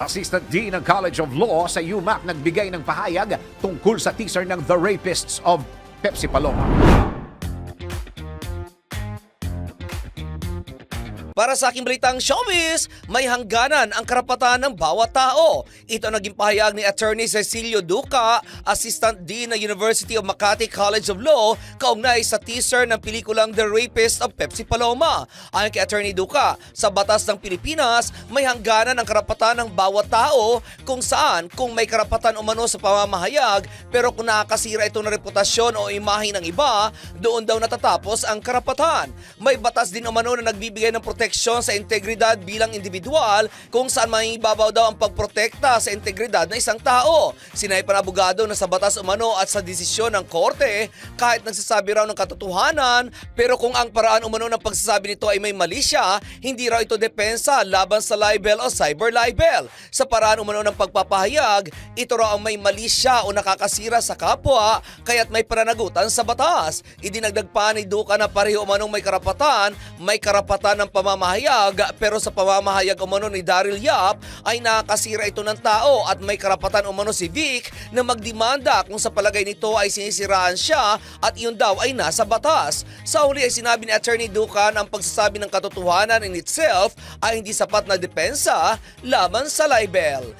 Assistant Dean ng College of Law sa UMAC nagbigay ng pahayag tungkol sa teaser ng The Rapists of Pepsi Paloma. Para sa aking balitang showbiz, may hangganan ang karapatan ng bawat tao. Ito ang naging pahayag ni Attorney Cecilio Duca, Assistant Dean ng University of Makati College of Law, kaugnay sa teaser ng pelikulang The Rapist of Pepsi Paloma. Ayon kay Attorney Duca, sa batas ng Pilipinas, may hangganan ang karapatan ng bawat tao kung saan kung may karapatan umano sa pamamahayag pero kung nakakasira ito ng reputasyon o imahe ng iba, doon daw natatapos ang karapatan. May batas din umano na nagbibigay ng proteksyon sa integridad bilang individual kung saan mangibabaw daw ang pagprotekta sa integridad ng isang tao. Sinay pa ng abogado na sa batas umano at sa desisyon ng korte, kahit nagsasabi raw ng katotohanan, pero kung ang paraan umano ng pagsasabi nito ay may mali siya, hindi raw ito depensa laban sa libel o cyber libel. Sa paraan umano ng pagpapahayag, ito raw ang may mali siya o nakakasira sa kapwa, kaya't may pananagutan sa batas. Idinagdag pa ni Duca na pareho umanong may karapatan, may karapatan ng pamamahayag, pero sa pamamahayag umano ni Daryl Yap ay nakakasira ito ng tao at may karapatan umano si Vic na magdemanda kung sa palagay nito ay sinisiraan siya at iyon daw ay nasa batas. Sa huli ay sinabi ni Attorney Duca na ang pagsasabi ng katotohanan in itself ay hindi sapat na depensa laban sa libel.